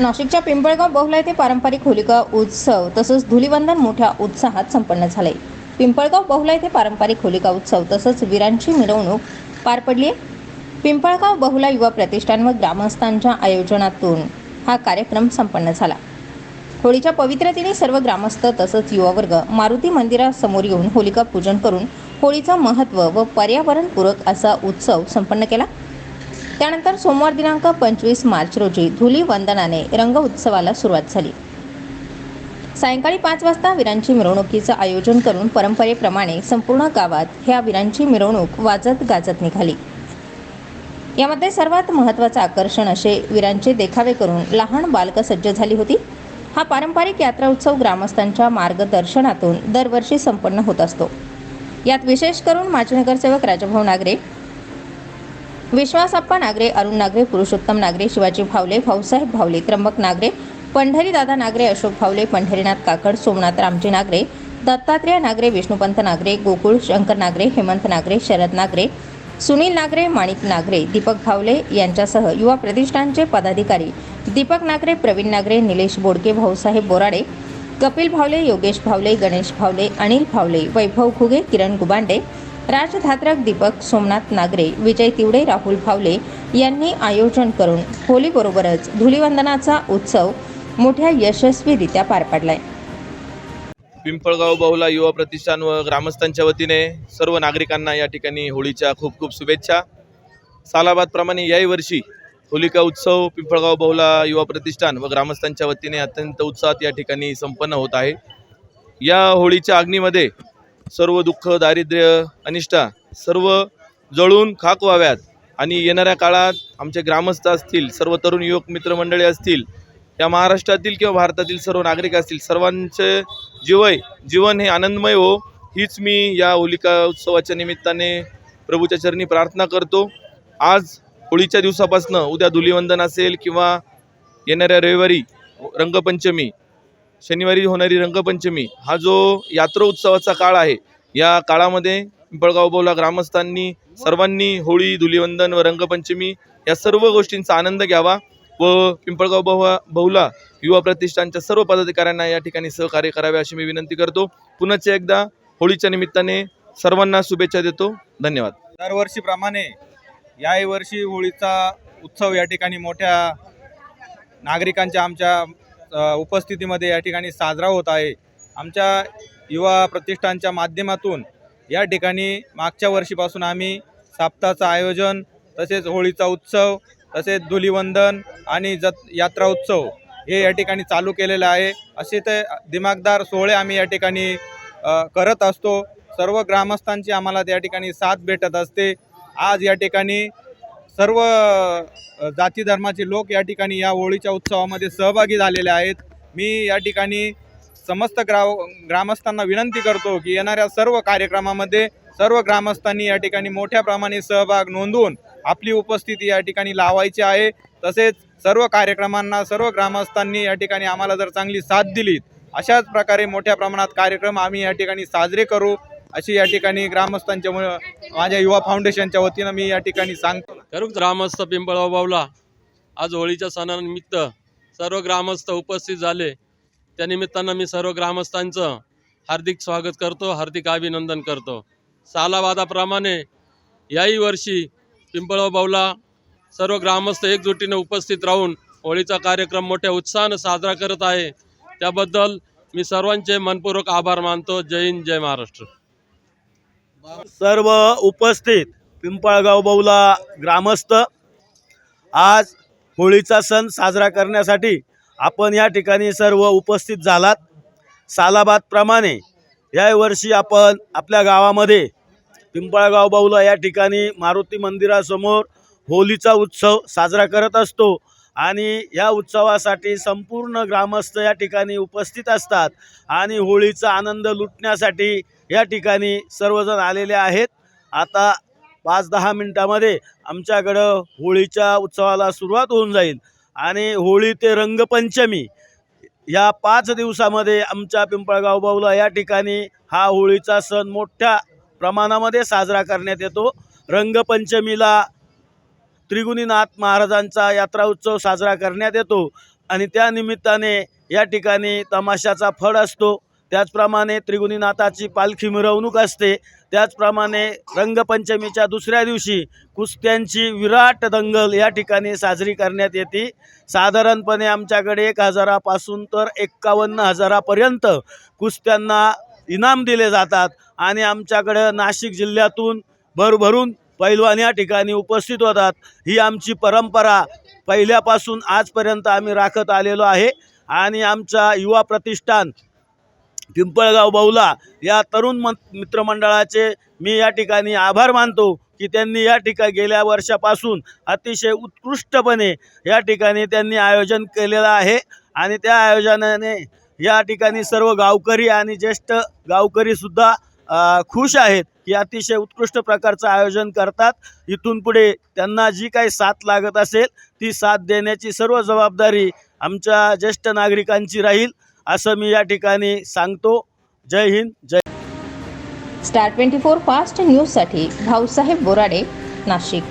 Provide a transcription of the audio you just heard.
नाशिकच्या पिंपळगाव बहुला येथे पारंपरिक होलिका उत्सव तसंच धुलिवंदन मोठ्या उत्साहात संपन्न झाले. पिंपळगाव बहुला येथे पारंपरिक होलिका उत्सव तसंच वीरांची मिरवणूक पार पडली आहे. पिंपळगाव बहुला युवा प्रतिष्ठान व ग्रामस्थांच्या आयोजनातून हा कार्यक्रम संपन्न झाला. होळीच्या पवित्र दिनी सर्व ग्रामस्थ तसंच युवावर्ग मारुती मंदिरासमोर येऊन होलिका पूजन करून होळीचं महत्त्व व पर्यावरणपूरक असा उत्सव संपन्न केला. त्यानंतर सोमवार दिनांक पंचवीस मार्च रोजी धुली वंदनाने रंग उत्सवाला सुरुवात झाली. सायंकाळी पाच वाजता वीरांची मिरवणुकीचं आयोजन करून परंपरेप्रमाणे संपूर्ण गावात ह्या वीरांची मिरवणूक वाजत गाजत निघाली. यामध्ये सर्वात महत्त्वाचं आकर्षण असे वीरांचे देखावे करून लहान बालकं सज्ज झाली होती. हा पारंपरिक यात्रा उत्सव ग्रामस्थांच्या मार्गदर्शनातून दरवर्षी संपन्न होत असतो. यात विशेष करून माजी नगरसेवक राजभाऊ नागरे विश्वासप्पा नागरे अरुण नागरे पुरुषोत्तम नागरे शिवाजी भावले भाऊसाहेब भावले त्र्यंबक नागरे पंढरीदादा नागरे अशोक भावले पंढरीनाथ काकड सोमनाथ रामजी नागरे दत्तात्रेय नागरे विष्णुपंत नागरे गोकुळ शंकर नागरे हेमंत नागरे शरद नागरे सुनील नागरे माणिक नागरे दीपक भावले यांच्यासह युवा प्रतिष्ठानचे पदाधिकारी दीपक नागरे प्रवीण नागरे निलेश बोडके भाऊसाहेब बोराडे कपिल भावले योगेश भावले गणेश भावले अनिल भावले वैभव घुगे किरण गुबांडे राज धात्रक दीपक सोमनाथ नागरे विजय तिवडे राहुल भावले यांनी आयोजन करून होलीबरोबरच धुलीवंदनाचा उत्सव मोठ्या यशस्वीरित्या पार पाडलाय. पिंपळगाव बहुला युवा प्रतिष्ठान व ग्रामस्थांच्या वतीने सर्व नागरिकांना या ठिकाणी होळीच्या खूप खूप शुभेच्छा. सालाबादप्रमाणे याही वर्षी होलिका उत्सव पिंपळगाव बहुला युवा प्रतिष्ठान व ग्रामस्थांच्या वतीने अत्यंत उत्साहात या ठिकाणी संपन्न होत आहे. या होळीच्या अग्नीमध्ये सर्व दुःख दारिद्र्य अनिष्ठा सर्व जळून खाक व्हाव्यात. आणि येणाऱ्या काळात आमचे ग्रामस्थ असतील सर्व तरुण युवक मित्रमंडळी असतील या महाराष्ट्रातील किंवा भारतातील सर्व नागरिक असतील सर्वांचे जीवय जीवन हे आनंदमय हो हीच मी या होलिका उत्सवाच्या निमित्ताने प्रभूच्या चरणी प्रार्थना करतो. आज होळीच्या दिवसापासनं उद्या धुलिवंदन असेल किंवा येणाऱ्या रविवारी रंगपंचमी शनिवारी होणारी रंगपंचमी हा जो यात्रा उत्सवाचा काळ आहे या काळामध्ये पिंपळगाव बोला ग्रामस्थांनी सर्वांनी होळी धुलिवंदन व रंगपंचमी या सर्व गोष्टींचा आनंद घ्यावा व पिंपळगाव बहुवा बहुला युवा प्रतिष्ठानच्या सर्व पदाधिकाऱ्यांना या ठिकाणी सहकार्य करावे अशी मी विनंती करतो. पुनश्च एकदा होळीच्या निमित्ताने सर्वांना शुभेच्छा देतो. धन्यवाद. दरवर्षीप्रमाणे याही वर्षी होळीचा उत्सव या ठिकाणी मोठ्या नागरिकांच्या आमच्या उपस्थितीमध्ये या ठिकाणी साजरा होत आहे. आमच्या युवा प्रतिष्ठानच्या माध्यमातून या ठिकाणी मागच्या वर्षीपासून आम्ही साप्ताहाचं आयोजन तसेच होळीचा उत्सव तसेच धुलिवंदन आणि जत यात्रा उत्सव हे या ठिकाणी चालू केलेलं आहे. असे ते दिमागदार सोहळे आम्ही या ठिकाणी करत असतो. सर्व ग्रामस्थांची आम्हाला त्या ठिकाणी साथ भेटत असते. आज या ठिकाणी सर्व जाती धर्माचे लोक या ठिकाणी या होळीच्या उत्सवामध्ये सहभागी झालेले आहेत. मी या ठिकाणी समस्त ग्राव ग्रामस्थांना विनंती करतो की येणाऱ्या सर्व कार्यक्रमामध्ये सर्व ग्रामस्थांनी या ठिकाणी मोठ्या प्रमाणे सहभाग नोंदवून आपली उपस्थिती या ठिकाणी लावायची आहे. तसेच सर्व कार्यक्रमांना सर्व ग्रामस्थांनी या ठिकाणी आम्हाला जर चांगली साथ दिली अशाच प्रकारे मोठ्या प्रमाणात कार्यक्रम आम्ही या ठिकाणी साजरे करू. अशी या ठिकाणी ग्रामस्थांच्या माझ्या युवा फाउंडेशनच्या वतीनं मी या ठिकाणी सांगतो. करूक ग्रामस्थ पिंपळाव बावला. आज होळीच्या सणानिमित्त सर्व ग्रामस्थ उपस्थित झाले. त्या निमित्तानं मी सर्व ग्रामस्थांचं हार्दिक स्वागत करतो हार्दिक अभिनंदन करतो. सालावादाप्रमाणे याही वर्षी पिंपळाव बावला सर्व ग्रामस्थ एकजुटीने उपस्थित राहून होळीचा कार्यक्रम मोठ्या उत्साहानं साजरा करत आहे. त्याबद्दल मी सर्वांचे मनपूर्वक आभार मानतो. जय हिंद जय महाराष्ट्र. सर्व उपस्थित पिंपळगाव बहुला ग्रामस्थ. आज होळीचा सण साजरा करण्यासाठी आपण या ठिकाणी सर्व उपस्थित झालात. सालाबादप्रमाणे या वर्षी आपण आपल्या गावामध्ये पिंपळगाव बहुला या ठिकाणी मारुती मंदिरासमोर होलीचा उत्सव साजरा करत असतो आणि या उत्सवासाठी संपूर्ण ग्रामस्थ या ठिकाणी उपस्थित असतात आणि होळीचा आनंद लुटण्यासाठी या ठिकाणी सर्वजण आलेले आहेत. आता पाच दहा मिनटामध्ये आमच्याकडं होळीच्या उत्सवाला सुरुवात होऊन जाईल. आणि होळी ते रंगपंचमी या पाच दिवसामध्ये आमच्या पिंपळगाव बाऊला या ठिकाणी हा होळीचा सण मोठ्या प्रमाणामध्ये साजरा करण्यात येतो. रंगपंचमीला त्रिगुणीनाथ महाराजांचा यात्रा उत्सव साजरा करण्यात येतो. आणि त्या निमित्ताने या ठिकाणी तमाशाचा फड असतो. त्याचप्रमाणे त्रिगुणीनाथाची पालखी मिरवणूक असते. त्याचप्रमाणे रंगपंचमीच्या दुसऱ्या दिवशी कुस्त्यांची विराट दंगल या ठिकाणी साजरी करण्यात येते. साधारणपणे आमच्याकडे एक हजारापासून तर एक्कावन्न हजारापर्यंत कुस्त्यांना इनाम दिले जातात आणि आमच्याकडं नाशिक जिल्ह्यातून भरभरून पैलवान या ठिकाणी उपस्थित होतात. ही आमची परंपरा पहिल्यापासून आजपर्यंत आम्ही राखत आलेलो आहे आणि आमचा युवा प्रतिष्ठान पिंपळगाव बौला या तरुण म मित्रमंडळाचे मी या ठिकाणी आभार मानतो की त्यांनी या ठिकाणी गेल्या वर्षापासून अतिशय उत्कृष्टपणे या ठिकाणी त्यांनी आयोजन केलेलं आहे आणि त्या आयोजनाने या ठिकाणी सर्व गावकरी आणि ज्येष्ठ गावकरीसुद्धा खुश आहेत की अतिशय उत्कृष्ट प्रकारचं आयोजन करतात. इथून पुढे त्यांना जी काही साथ लागत असेल ती साथ देण्याची सर्व जबाबदारी आमच्या ज्येष्ठ नागरिकांची राहील. असं मी या ठिकाणी सांगतो. जय हिंद जय स्टार ट्वेंटी फोर फास्ट न्यूजसाठी भाऊसाहेब बोराडे नाशिक.